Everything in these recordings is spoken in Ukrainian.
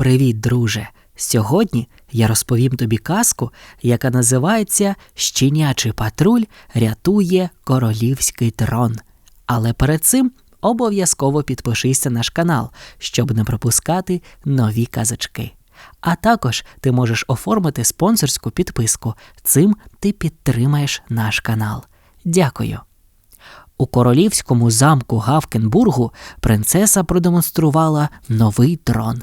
Привіт, друже! Сьогодні я розповім тобі казку, яка називається Щенячий патруль рятує королівський трон. Але перед цим обов'язково підпишися на наш канал, щоб не пропускати нові казочки. А також ти можеш оформити спонсорську підписку. Цим ти підтримаєш наш канал. Дякую. У королівському замку Гавкенбургу принцеса продемонструвала новий трон.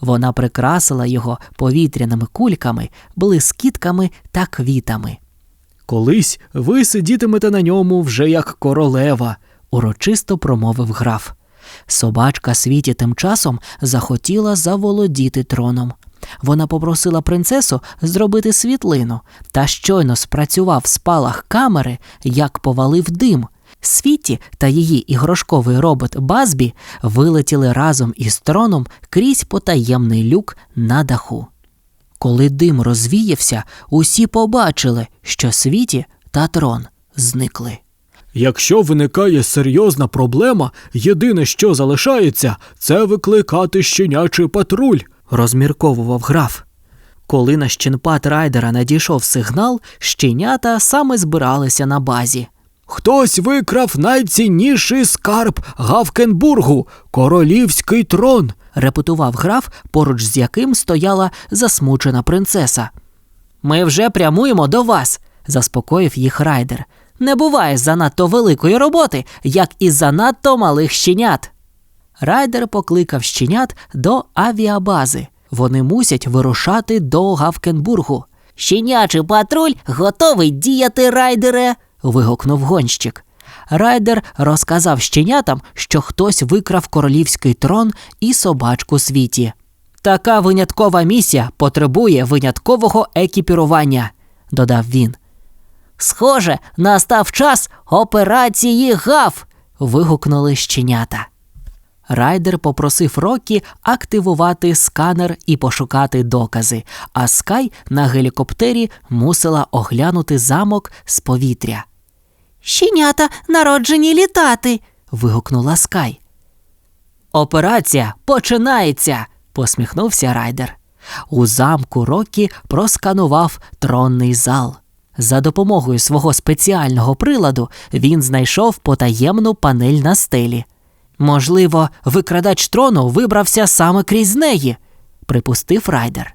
Вона прикрасила його повітряними кульками, блискітками та квітами. Колись ви сидітимете на ньому вже як королева. урочисто промовив граф. Собачка світі тим часом захотіла заволодіти троном. Вона попросила принцесу зробити світлину, та щойно спрацював спалах камери, як повалив дим. Світі та її ігрошковий робот Базбі вилетіли разом із троном крізь потаємний люк на даху. Коли дим розвіявся, усі побачили, що світі та трон зникли. Якщо виникає серйозна проблема, єдине, що залишається, це викликати щенячий патруль. розмірковував граф. Коли на щенпад райдера надійшов сигнал, щенята саме збиралися на базі. Хтось викрав найцінніший скарб Гавкенбургу королівський трон. репетував граф, поруч з яким стояла засмучена принцеса. Ми вже прямуємо до вас, заспокоїв їх райдер. Не буває занадто великої роботи, як і занадто малих щенят. Райдер покликав щенят до авіабази. Вони мусять вирушати до Гавкенбургу. Щенячий патруль готовий діяти, райдере. Вигукнув гонщик. Райдер розказав щенятам, що хтось викрав королівський трон і собачку світі. Така виняткова місія потребує виняткового екіпірування, додав він. Схоже, настав час операції гав. вигукнули щенята. Райдер попросив Рокі активувати сканер і пошукати докази, а Скай на гелікоптері мусила оглянути замок з повітря. Щенята народжені літати. вигукнула Скай. Операція починається, посміхнувся Райдер. У замку Рокі просканував тронний зал. За допомогою свого спеціального приладу він знайшов потаємну панель на стелі. Можливо, викрадач трону вибрався саме крізь неї, припустив Райдер.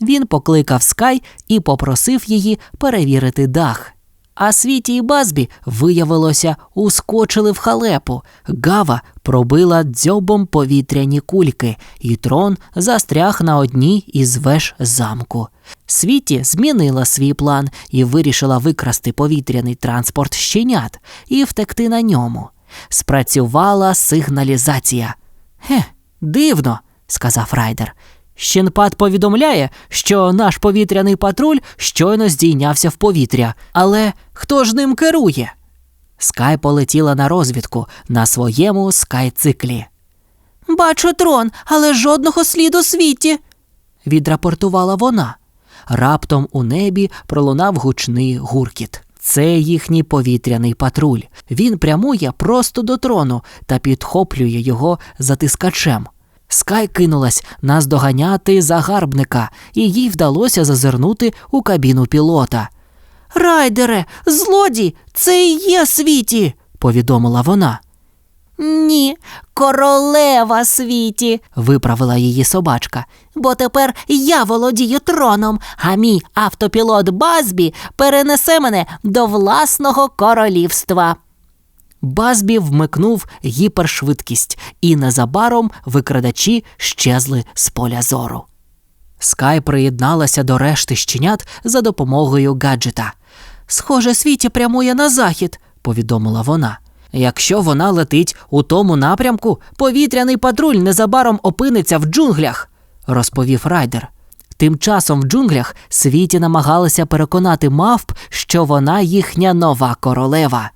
Він покликав Скай і попросив її перевірити дах. А світі і Базбі, виявилося, ускочили в халепу. Гава пробила дзьобом повітряні кульки, і трон застряг на одній із веж замку. Світі змінила свій план і вирішила викрасти повітряний транспорт щенят і втекти на ньому. Спрацювала сигналізація. Хе, дивно, сказав Райдер. Щенпад повідомляє, що наш повітряний патруль щойно здійнявся в повітря, але хто ж ним керує? Скай полетіла на розвідку на своєму скай-циклі. Бачу трон, але жодного сліду світі, відрапортувала вона. Раптом у небі пролунав гучний гуркіт. Це їхній повітряний патруль. Він прямує просто до трону та підхоплює його затискачем. Скай кинулась наздоганяти загарбника, і їй вдалося зазирнути у кабіну пілота. Райдере, злодій, це і є світі, повідомила вона. Ні, королева світі, виправила її собачка. Бо тепер я володію троном, а мій автопілот Базбі перенесе мене до власного королівства. Базбі вмикнув гіпершвидкість, і незабаром викрадачі щезли з поля зору. Скай приєдналася до решти щенят за допомогою гаджета. Схоже, світі прямує на захід, повідомила вона. Якщо вона летить у тому напрямку, повітряний патруль незабаром опиниться в джунглях, розповів райдер. Тим часом в джунглях світі намагалися переконати мавп, що вона їхня нова королева.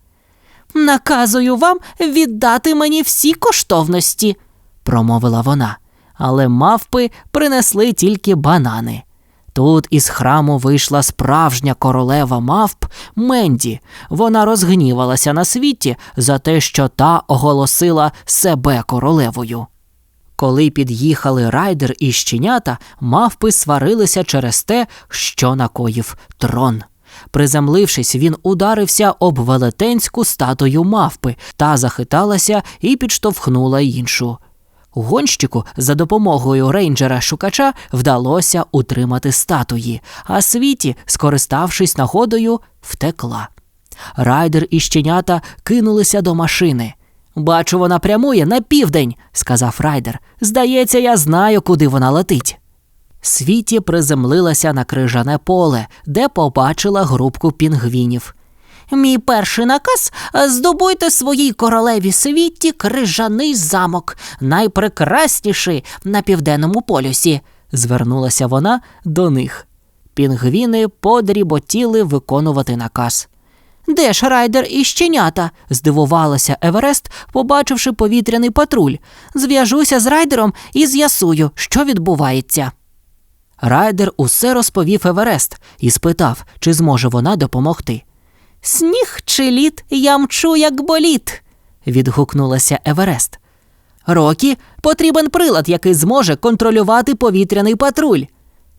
Наказую вам віддати мені всі коштовності, промовила вона, але мавпи принесли тільки банани. Тут із храму вийшла справжня королева мавп Менді. Вона розгнівалася на світі за те, що та оголосила себе королевою. Коли під'їхали райдер і щенята, мавпи сварилися через те, що накоїв трон. Приземлившись, він ударився об велетенську статую мавпи та захиталася і підштовхнула іншу. Гонщику за допомогою рейнджера шукача вдалося утримати статуї, а світі, скориставшись нагодою, втекла. Райдер і щенята кинулися до машини. Бачу, вона прямує на південь, сказав райдер. Здається, я знаю, куди вона летить. Світі приземлилася на крижане поле, де побачила групку пінгвінів. Мій перший наказ здобуйте своїй королеві світі крижаний замок, найпрекрасніший на південному полюсі, звернулася вона до них. Пінгвіни подріботіли виконувати наказ. Де ж райдер і щенята? здивувалася Еверест, побачивши повітряний патруль. Зв'яжуся з райдером і з'ясую, що відбувається. Райдер усе розповів Еверест і спитав, чи зможе вона допомогти. Сніг чи лід я мчу, як боліт, відгукнулася Еверест. Рокі потрібен прилад, який зможе контролювати повітряний патруль.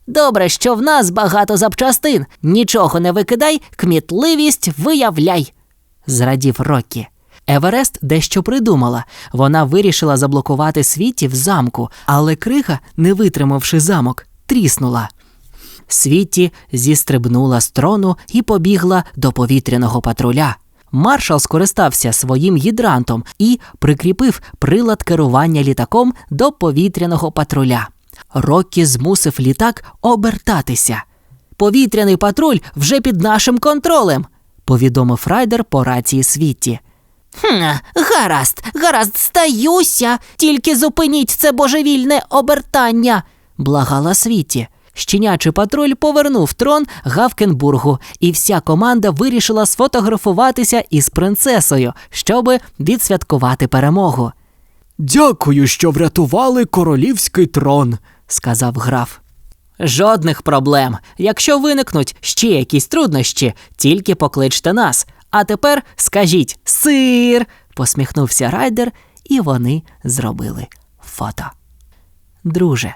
Добре, що в нас багато запчастин. Нічого не викидай, кмітливість виявляй, зрадів Рокі. Еверест дещо придумала. Вона вирішила заблокувати світі в замку, але крига, не витримавши замок, тріснула. Світі зістрибнула з трону і побігла до повітряного патруля. Маршал скористався своїм гідрантом і прикріпив прилад керування літаком до повітряного патруля. Роккі змусив літак обертатися. Повітряний патруль вже під нашим контролем, повідомив райдер по рації світі. Хм, гаразд, гаразд, стаюся, тільки зупиніть це божевільне обертання, благала світі. Щенячий патруль повернув трон Гавкенбургу, і вся команда вирішила сфотографуватися із принцесою, щоби відсвяткувати перемогу, Дякую, що врятували королівський трон. сказав граф. Жодних проблем. Якщо виникнуть ще якісь труднощі, тільки покличте нас. А тепер скажіть сир. посміхнувся райдер, і вони зробили фото. Друже,